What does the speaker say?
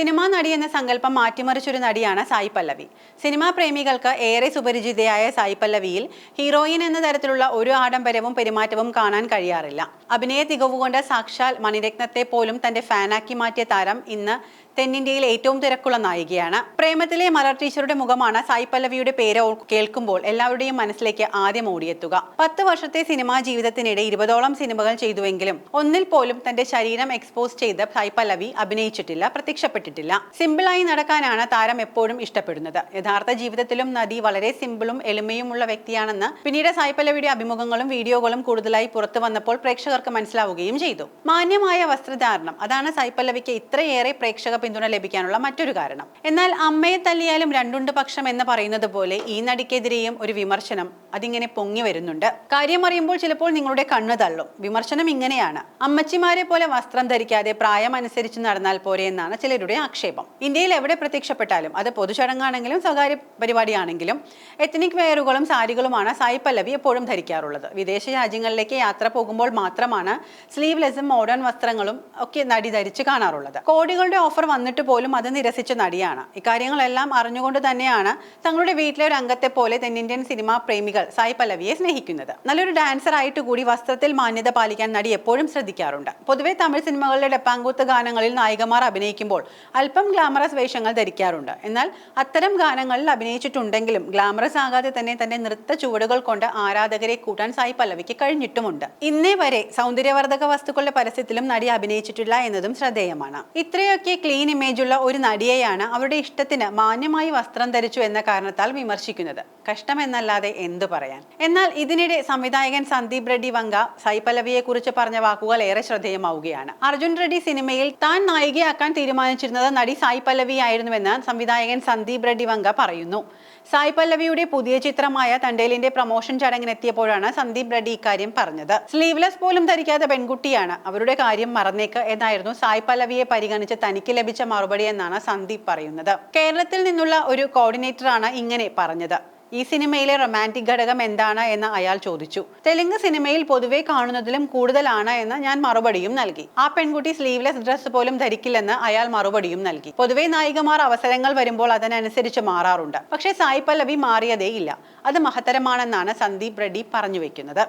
Cinema നടി എന്ന സങ്കല്പം മാറ്റിമറിച്ചൊരു നടിയാണ് സായി പല്ലവി. സിനിമാ പ്രേമികൾക്ക് ഏറെ സുപരിചിതയായ സായി പല്ലവിയിൽ ഹീറോയിൻ എന്ന തരത്തിലുള്ള ഒരു ആഡംബരവും പെരുമാറ്റവും കാണാൻ കഴിയാറില്ല. അഭിനയ തികവുകൊണ്ട് സാക്ഷാൽ മണിരത്നത്തെ പോലും തന്റെ ഫാനാക്കി മാറ്റിയ താരം ഇന്ന് തെന്നിന്ത്യയിൽ ഏറ്റവും തിരക്കുള്ള നായികയാണ്. പ്രേമത്തിലെ മലർ ടീച്ചറുടെ മുഖമാണ് സായി പല്ലവിയുടെ പേര് കേൾക്കുമ്പോൾ എല്ലാവരുടെയും മനസ്സിലേക്ക് ആദ്യം ഓടിയെത്തുക. പത്ത് വർഷത്തെ സിനിമാ ജീവിതത്തിനിടെ ഇരുപതോളം സിനിമകൾ ചെയ്തുവെങ്കിലും ഒന്നിൽ പോലും തന്റെ ശരീരം എക്സ്പോസ് ചെയ്ത് സായി പല്ലവി അഭിനയിച്ചിട്ടില്ല പ്രത്യക്ഷപ്പെട്ടിട്ടില്ല. സിമ്പിളായി നടക്കാനാണ് താരം എപ്പോഴും ഇഷ്ടപ്പെടുന്നത്. യഥാർത്ഥ ജീവിതത്തിലും നദി വളരെ സിമ്പിളും എളിമയുമുള്ള വ്യക്തിയാണെന്ന് പിന്നീട് സായി പല്ലവിയുടെ അഭിമുഖങ്ങളും വീഡിയോകളും കൂടുതലായി പുറത്തു വന്നപ്പോൾ പ്രേക്ഷകർക്ക് മനസ്സിലാവുകയും ചെയ്തു. മാന്യമായ വസ്ത്രധാരണം അതാണ് സായി പല്ലവിക്ക് ഇത്രയേറെ പ്രേക്ഷക പിന്തുണ ലഭിക്കാനുള്ള മറ്റൊരു കാരണം. എന്നാൽ അമ്മയെ തല്ലിയാലും രണ്ടുണ്ട് പക്ഷം എന്ന് പറയുന്നത് പോലെ ഈ നടിക്കെതിരെയും ഒരു വിമർശനം അതിങ്ങനെ പൊങ്ങി വരുന്നുണ്ട്. കാര്യം അറിയുമ്പോൾ ചിലപ്പോൾ നിങ്ങളുടെ കണ്ണു തള്ളും. വിമർശനം ഇങ്ങനെയാണ്. അമ്മച്ചിമാരെ പോലെ വസ്ത്രം ധരിക്കാതെ പ്രായം അനുസരിച്ച് നടന്നാൽ പോരെ എന്നാണ് ചിലരുടെ ആക്ഷേപം. ഇന്ത്യയിൽ എവിടെ പ്രത്യക്ഷപ്പെട്ടാലും അത് പൊതുചടങ്ങാണെങ്കിലും സ്വകാര്യ പരിപാടിയാണെങ്കിലും എത്നിക് വെയറുകളും സാരികളുമാണ് സായി പല്ലവി എപ്പോഴും ധരിക്കാറുള്ളത്. വിദേശ രാജ്യങ്ങളിലേക്ക് യാത്ര പോകുമ്പോൾ മാത്രമാണ് സ്ലീവ്ലെസ്സും മോഡേൺ വസ്ത്രങ്ങളും ഒക്കെ നടി ധരിച്ച് കാണാറുള്ളത്. കോടികളുടെ ഓഫർ വന്നിട്ട് പോലും അത് നിരസിച്ച നടിയാണ്. ഇക്കാര്യങ്ങളെല്ലാം അറിഞ്ഞുകൊണ്ട് തന്നെയാണ് തങ്ങളുടെ വീട്ടിലെ ഒരു അംഗത്തെ പോലെ തെന്നിന്ത്യൻ സിനിമാ പ്രേമികൾ സായി പല്ലവിയെ സ്നേഹിക്കുന്നത്. നല്ലൊരു ഡാൻസർ ആയിട്ട് കൂടി വസ്ത്രത്തിൽ മാന്യത പാലിക്കാൻ നടി എപ്പോഴും ശ്രദ്ധിക്കാറുണ്ട്. പൊതുവെ തമിഴ് സിനിമകളിലെ ഡെപ്പാങ്കൂത്ത് ഗാനങ്ങളിൽ നായികമാർ അഭിനയിക്കുമ്പോൾ അല്പം ഗ്ലാമറസ് വേഷങ്ങൾ ധരിക്കാറുണ്ട്. എന്നാൽ അത്തരം ഗാനങ്ങളിൽ അഭിനയിച്ചിട്ടുണ്ടെങ്കിലും ഗ്ലാമറസ് ആകാതെ തന്നെ തന്റെ നൃത്ത ചുവടുകൾ കൊണ്ട് ആരാധകരെ കൂട്ടാൻ സായി പല്ലവിക്ക് കഴിഞ്ഞിട്ടുമുണ്ട്. ഇന്നേ വരെ സൗന്ദര്യവർദ്ധക വസ്തുക്കളുടെ പരസ്യത്തിലും നടി അഭിനയിച്ചിട്ടില്ല എന്നതും ശ്രദ്ധേയമാണ്. ഇത്രയൊക്കെ ക്ലീൻ ഇമേജുള്ള ഒരു നടിയെയാണ് അവരുടെ ഇഷ്ടത്തിന് മാന്യമായി വസ്ത്രം ധരിച്ചു എന്ന കാരണത്താൽ വിമർശിക്കുന്നത്. കഷ്ടമെന്നല്ലാതെ എന്തു പറയാൻ? എന്നാൽ ഇതിനിടെ സംവിധായകൻ സന്ദീപ് റെഡ്ഡി വങ്ക സൈപ്പലവിയെക്കുറിച്ച് കുറിച്ച് പറഞ്ഞ വാക്കുകൾ ഏറെ ശ്രദ്ധേയമാവുകയാണ്. അർജുൻ റെഡ്ഡി സിനിമയിൽ താൻ നായികയാക്കാൻ തീരുമാനിച്ചിരുന്നത് നടി സായി പല്ലവി ആയിരുന്നുവെന്ന് സംവിധായകൻ സന്ദീപ് റെഡ്ഡി വങ്ക പറയുന്നു. സായി പല്ലവിയുടെ പുതിയ ചിത്രമായ തണ്ടേലിന്റെ പ്രൊമോഷൻ ചടങ്ങിനെത്തിയപ്പോഴാണ് സന്ദീപ് റെഡ്ഡി ഇക്കാര്യം പറഞ്ഞത്. സ്ലീവ്ലെസ് പോലും ധരിക്കാത്ത പെൺകുട്ടിയാണ് അവരുടെ കാര്യം മറന്നേക്ക് എന്നായിരുന്നു സായി പല്ലവിയെ പരിഗണിച്ച് തനിക്ക് മറുപടി എന്നാണ് സന്ദീപ് പറയുന്നത്. കേരളത്തിൽ നിന്നുള്ള ഒരു കോർഡിനേറ്ററാണ് ഇങ്ങനെ പറഞ്ഞത്. ഈ സിനിമയിലെ റൊമാന്റിക് ഘടകം എന്താണ് എന്ന് അയാൾ ചോദിച്ചു. തെലുങ്ക് സിനിമയിൽ പൊതുവെ കാണുന്നതിലും കൂടുതലാണ് എന്ന് ഞാൻ മറുപടിയും നൽകി. ആ പെൺകുട്ടി സ്ലീവ്ലെസ് ഡ്രസ്സ് പോലും ധരിക്കില്ലെന്ന് അയാൾ മറുപടിയും നൽകി. പൊതുവെ നായികമാർ അവസരങ്ങൾ വരുമ്പോൾ അതിനനുസരിച്ച് മാറാറുണ്ട്. പക്ഷേ സായി പല്ലവി മാറിയതേ ഇല്ല അത് മഹത്തരമാണെന്നാണ് സന്ദീപ് റെഡ്ഡി പറഞ്ഞു വെക്കുന്നത്.